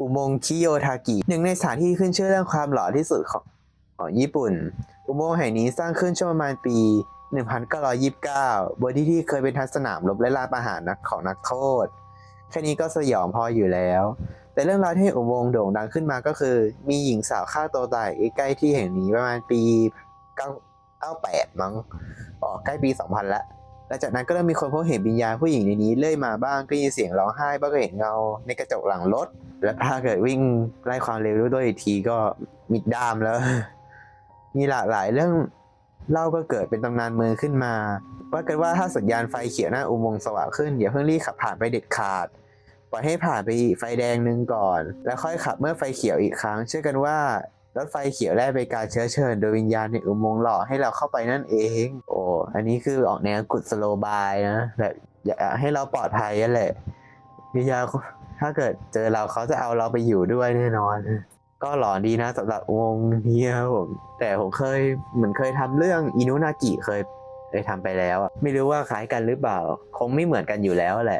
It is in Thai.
อุโมงค์คิโยทากิ หนึ่งในสถานที่ขึ้นชื่อเรื่องความหล่อที่สุดของของญี่ปุ่น อุโมงค์แห่งนี้สร้างขึ้นช่วงประมาณปี 1929 บนที่ที่เคยเป็นทัศนามรบและลานประหารนักของนักโทษ แค่นี้ก็สยองพออยู่แล้ว แต่เรื่องราวที่อุโมงค์โด่งดังขึ้นมาก็คือ มีหญิงสาวฆ่าตัวตายใกล้ที่แห่งนี้ประมาณปี 98 มั้งอ๋อใกล้ปี 2000ละ หลังจากนั้นก็เริ่มมีคนพบเห็นวิญญาณผู้หญิงในนี้เลื่อยมาบ้างก็ยินเสียงร้องไห้บ้างก็เห็นเงาในกระจกหลังรถ และถ้าเกิดวิ่งไล่ความเร็วด้วยอีกทีก็มิดดามแล้ว มีหลากหลายเรื่องเล่าก็เกิดเป็นตำนานเมืองขึ้นมา ว่ากันว่าถ้าสัญญาณไฟเขียวหน้าอุโมงค์สว่างขึ้นอย่าเพิ่งรีบขับผ่านไปเด็ดขาดปล่อยให้ผ่านไปไฟแดงหนึ่งก่อน แล้วค่อยขับเมื่อไฟเขียวอีกครั้ง เชื่อกันว่า รถไฟเขียวแรกเป็นการเชื้อเชิญโดยวิญญาณในอุโมงค์หล่อให้เราเข้าไปนั่นเอง โอ้อันนี้คือออกแนวกุดสโลบายนะแบบอยากให้เราปลอดภัยนั่นแหละวิญญาณถ้าเกิดเจอเราเขาจะเอาเราไปอยู่ด้วยแน่นอน ก็หลอนดีนะสำหรับอุโมงนี้ครับผมแต่ผมเคยเหมือนเคยทำเรื่องอินุนากิเคยเคยทำไปแล้วอะไม่รู้ว่าคล้ายกันหรือเปล่า คงไม่เหมือนกันอยู่แล้วแหละ